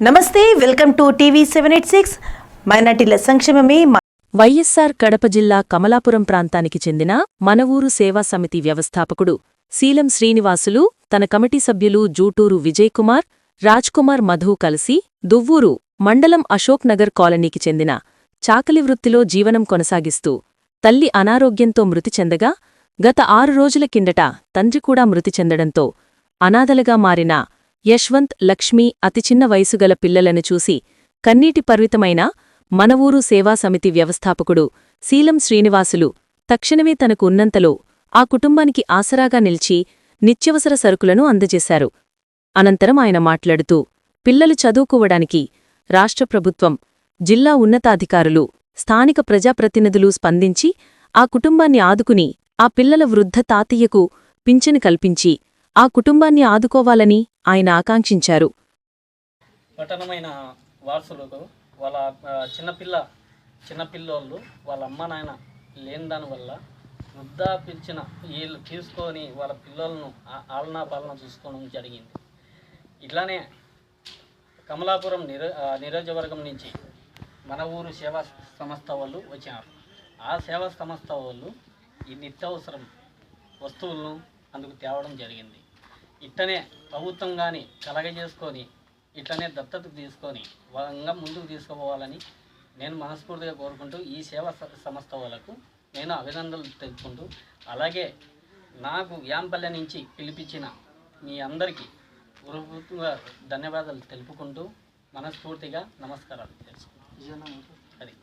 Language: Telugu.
నమస్తే welcome to TV seven eight six. మైనార్టీల సంక్షేమమే వైఎస్సార్ కడప జిల్లా కమలాపురం ప్రాంతానికి చెందిన మనవూరు సేవా సమితి వ్యవస్థాపకుడు శీలం శ్రీనివాసులు తన కమిటీ సభ్యులు జూటూరు విజయ్ కుమార్ రాజ్కుమార్ మధు కలిసి దువ్వూరు మండలం అశోక్ నగర్ కాలనీకి చెందిన చాకలి వృత్తిలో జీవనం కొనసాగిస్తూ తల్లి అనారోగ్యంతో మృతి చెందగా గత ఆరు రోజుల కిందట తండ్రి కూడా మృతి చెందడంతో అనాథలుగా మారిన యశ్వంత్ లక్ష్మి అతి చిన్న వయసుగల పిల్లలను చూసి కన్నీటి పర్వితమైన మనవూరు సేవాసమితి సేవా సమితి వ్యవస్థాపకుడు శీలం శ్రీనివాసులు తక్షణమే తనకు ఉన్నంతలో ఆ కుటుంబానికి ఆసరాగా నిలిచి నిత్యవసర సరుకులను అందజేశారు. అనంతరం ఆయన మాట్లాడుతూ పిల్లలు చదువుకోవడానికి రాష్ట్ర ప్రభుత్వం జిల్లా ఉన్నతాధికారులు స్థానిక ప్రజాప్రతినిధులు స్పందించి ఆ కుటుంబాన్ని ఆదుకుని ఆ పిల్లల వృద్ధ తాతయ్యకు పింఛను కల్పించి ఆ కుటుంబాన్ని ఆదుకోవాలని ఆయన ఆకాంక్షించారు. పట్టణమైన వారసులకు వాళ్ళ చిన్నపిల్ల చిన్నపిల్లోళ్ళు వాళ్ళ అమ్మ నాయన లేని దానివల్ల వృద్ధాపించిన వీళ్ళు తీసుకొని వాళ్ళ పిల్లలను ఆలనా పాలన చూసుకోవడం జరిగింది. ఇట్లానే కమలాపురం నిర నియోజకవర్గం నుంచి మన ఊరు సేవా సంస్థ వాళ్ళు వచ్చినారు. ఆ సేవా సంస్థ వాళ్ళు ఈ నిత్యావసరం వస్తువులను అందుకు తేవడం జరిగింది. ఇట్టనే ప్రభుత్వం కానీ కలగజేసుకొని ఇట్లనే దత్తత తీసుకొని వంగా ముందుకు తీసుకుపోవాలని నేను మనస్ఫూర్తిగా కోరుకుంటూ ఈ సేవా సంస్థ వాళ్ళకు నేను అభినందనలు తెలుపుకుంటూ అలాగే నాకు యాంపల్లె నుంచి పిలిపించిన మీ అందరికీ హృదయపూర్వకంగా ధన్యవాదాలు తెలుపుకుంటూ మనస్ఫూర్తిగా నమస్కారాలు తెలుసుకుంటాను అది.